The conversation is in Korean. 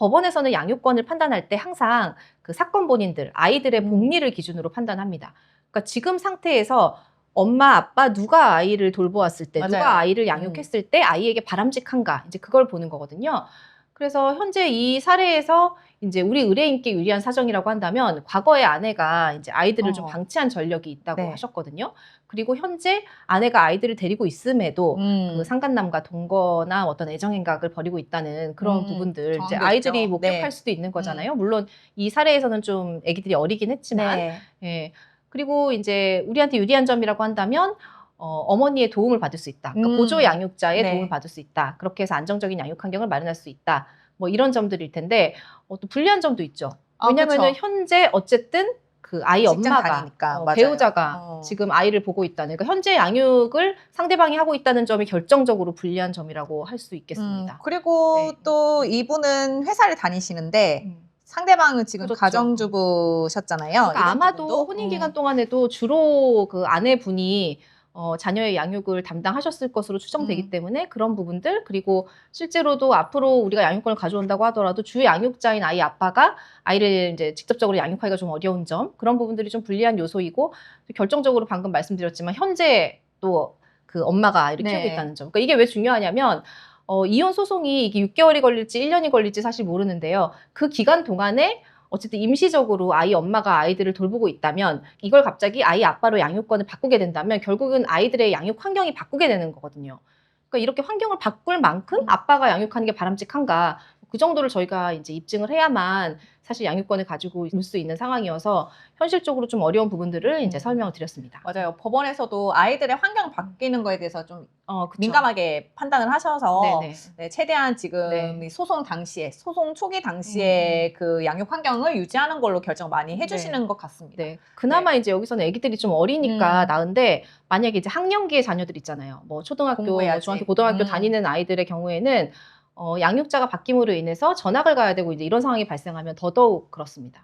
법원에서는 양육권을 판단할 때 항상 그 사건 본인들, 아이들의 음. 복리를 기준으로 판단합니다. 그러니까 지금 상태에서 엄마, 아빠 누가 아이를 돌보았을 때, 맞아요. 누가 아이를 양육했을 때 아이에게 바람직한가 이제 그걸 보는 거거든요. 그래서 현재 이 사례에서 이제 우리 의뢰인께 유리한 사정이라고 한다면 과거에 아내가 이제 아이들을 좀 어. 방치한 전력이 있다고 네. 하셨거든요. 그리고 현재 아내가 아이들을 데리고 있음에도 음. 그 상간남과 동거나 어떤 애정 행각을 벌이고 있다는 그런 음, 부분들 이제 아이들이 있죠. 목격할 네. 수도 있는 거잖아요. 물론 이 사례에서는 좀 아기들이 어리긴 했지만 네. 예. 그리고 이제 우리한테 유리한 점이라고 한다면 어, 어머니의 도움을 받을 수 있다. 그러니까 음. 보조 양육자의 네. 도움을 받을 수 있다. 그렇게 해서 안정적인 양육 환경을 마련할 수 있다. 뭐 이런 점들일 텐데 어, 또 불리한 점도 있죠. 아, 왜냐하면 그쵸. 현재 어쨌든 그 아이 직장 엄마가 다니니까, 어, 맞아요. 배우자가 어. 지금 아이를 보고 있다는 그러니까 현재 양육을 상대방이 하고 있다는 점이 결정적으로 불리한 점이라고 할수 음, 있겠습니다. 그리고 네. 또 이분은 회사를 다니시는데 음. 상대방은 지금 그렇죠. 가정주부셨잖아요. 그러니까 아마도. 혼인 기간 음. 동안에도 주로 그 아내분이 어, 자녀의 양육을 담당하셨을 것으로 추정되기 음. 때문에 그런 부분들 그리고 실제로도 앞으로 우리가 양육권을 가져온다고 하더라도 주 양육자인 아이 아빠가 아이를 이제 직접적으로 양육하기가 좀 어려운 점 그런 부분들이 좀 불리한 요소이고 결정적으로 방금 말씀드렸지만 현재 또 그 엄마가 아이를 네. 키우고 있다는 점. 그러니까 이게 왜 중요하냐면 어, 이혼 소송이 이게 6개월이 걸릴지 1년이 걸릴지 사실 모르는데요. 그 기간 동안에 어쨌든 임시적으로 아이 엄마가 아이들을 돌보고 있다면 이걸 갑자기 아이 아빠로 양육권을 바꾸게 된다면 결국은 아이들의 양육 환경이 바꾸게 되는 거거든요. 그러니까 이렇게 환경을 바꿀 만큼 아빠가 양육하는 게 바람직한가 그 정도를 저희가 이제 입증을 해야만 사실 양육권을 가지고 올 수 있는 상황이어서 현실적으로 좀 어려운 부분들을 이제 음. 설명을 드렸습니다. 맞아요. 법원에서도 아이들의 환경 바뀌는 거에 대해서 좀 어, 그쵸. 민감하게 판단을 하셔서 네네. 네, 최대한 지금 네. 이 소송 당시에 소송 초기 당시에 그 양육 환경을 유지하는 걸로 결정 많이 해주시는 것 같습니다. 네. 그나마 이제 여기서는 아기들이 좀 어리니까 음. 나은데 만약에 이제 학령기의 자녀들 있잖아요. 뭐 초등학교, 뭐 공부해야지. 중학교, 고등학교 음. 다니는 아이들의 경우에는 어, 양육자가 바뀜으로 인해서 전학을 가야 되고 이제 이런 상황이 발생하면 더더욱 그렇습니다.